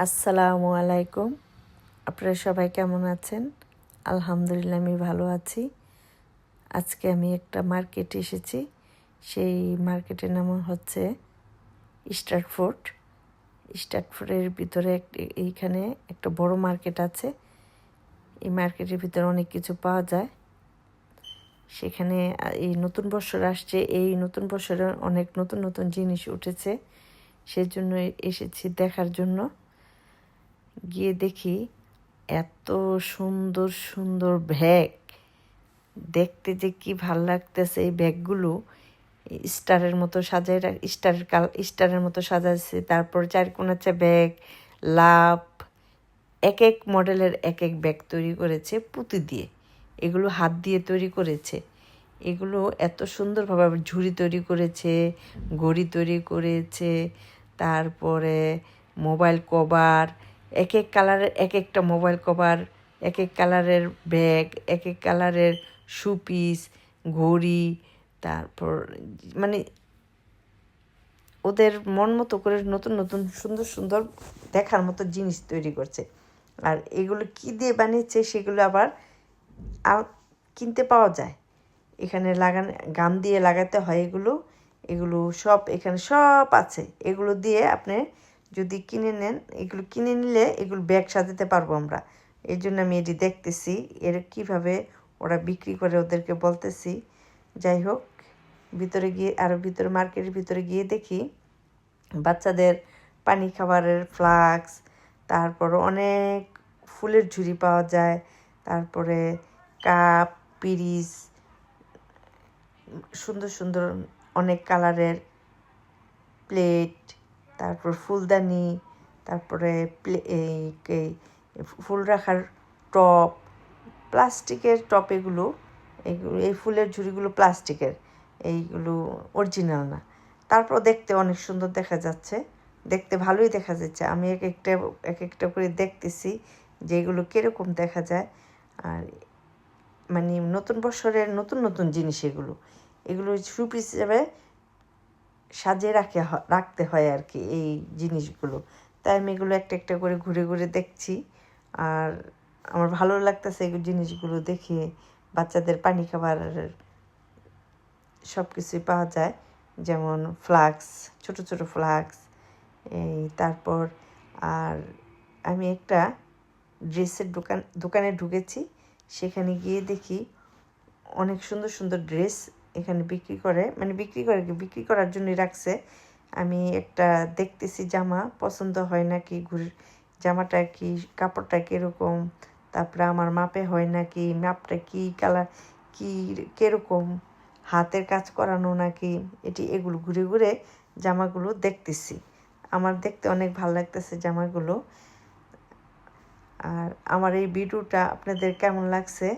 আসসালামু আলাইকুম। আপনারা সবাই কেমন আছেন? আলহামদুলিল্লাহ, আমি ভালো আছি। আজকে আমি একটা মার্কেটে এসেছি। সেই মার্কেটের নাম হচ্ছে স্টার্টফোর্ড স্টার্টফোর্ডের ভিতরে এক- এইখানে একটা বড় মার্কেট আছে। এই মার্কেটের ভিতরে অনেক কিছু পাওয়া যায়। সেখানে এই নতুন বছর আসছে। এই নতুন বছরে অনেক নতুন নতুন জিনিস উঠেছে। সেজন্য এসেছি দেখার জন্য। গিয়ে দেখি এত সুন্দর সুন্দর ব্যাগ। দেখতে যে কি ভালো লাগতেছে এই ব্যাগগুলো। স্টারের মতো সাজায় স্টারের কাল, স্টারের মতো সাজাচ্ছে তারপর চারকোনাচা ব্যাগ লাভ এক এক মডেলের এক এক ব্যাগ তৈরি করেছে পুঁতি দিয়ে। এগুলো হাত দিয়ে তৈরি করেছে। এগুলো এত সুন্দরভাবে ঝুড়ি তৈরি করেছে, ঘড়ি তৈরি করেছে, তারপরে মোবাইল কভার এক এক কালারের এক একটা মোবাইল কভার এক এক কালারের ব্যাগ এক এক কালারের শুপিস, ঘড়ি, তারপর মানে ওদের মন মতো করে নতুন নতুন, সুন্দর সুন্দর দেখার মতো জিনিস তৈরি করছে। আর এগুলো কি দিয়ে বানিয়েছে সেগুলো আবার কিনতে পাওয়া যায়। এখানে লাগান, গাম দিয়ে লাগাতে হয় এগুলো। এগুলো সব, এখানে সব আছে। এগুলো দিয়ে আপনি যদি কিনে নেন, এগুলো কিনে নিলে এগুলো ব্যাগ সাজাতে পারব আমরা। এই জন্য আমি এটি দেখতেছি, এর কীভাবে ওরা বিক্রি করে ওদেরকে বলতেছি। যাই হোক, ভিতরে গিয়ে আরও ভিতরে, মার্কেটের ভিতরে গিয়ে দেখি, বাচ্চাদের পানি খাবারের ফ্লাক্স তারপর অনেক ফুলের ঝুড়ি পাওয়া যায়, তারপরে কাপ, পিরিস, সুন্দর সুন্দর অনেক কালারের প্লেট তারপর ফুলদানি, তারপরে এই ফুল রাখার টপ, প্লাস্টিকের টপ এগুলো এইগুলো এই ফুলের ঝুড়িগুলো প্লাস্টিকের, এইগুলো অরিজিনাল না। তারপর দেখতে অনেক সুন্দর দেখা যাচ্ছে, দেখতে ভালোই দেখা যাচ্ছে। আমি এক একটা এক একটা করে দেখতেছি যে এগুলো কীরকম দেখা যায়। আর মানে নতুন বছরের নতুন নতুন জিনিস এগুলো। এগুলো সুপিস হিসাবে সাজিয়ে রাখে রাখতে হয় আর কি এই জিনিসগুলো। তাই আমি এগুলো একটা একটা করে ঘুরে ঘুরে দেখছি। আর আমার ভালো লাগতেছে এই জিনিসগুলো দেখে বাচ্চাদের পানি খাবার সব কিছুই পাওয়া যায়। যেমন ফ্লাক্স, ছোট ছোট ফ্লাক্স, এই তারপর আর আমি একটা ড্রেসের দোকান, দোকানে ঢুকেছি। সেখানে গিয়ে দেখি অনেক সুন্দর সুন্দর ড্রেস এখানে বিক্রি করে মানে বিক্রি করে বিক্রি করার জন্যই রাখছে। আমি একটা দেখতেছি জামা, পছন্দ হয় নাকি ঘুরে জামাটা কি, কাপড়টা কীরকম, তারপরে আমার মাপে হয় নাকি মাপটা কি কালার, কি কীরকম, হাতের কাজ করানো নাকি এটি এগুলো ঘুরে ঘুরে জামাগুলো দেখতেছি। আমার দেখতে অনেক ভালো লাগতেছে জামাগুলো। আর আমার এই ভিডিওটা আপনাদের কেমন লাগছে,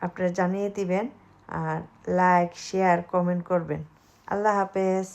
আপনারা জানিয়ে দিবেন। আর লাইক শেয়ার কমেন্ট করবেন। আল্লাহ হাফেজ।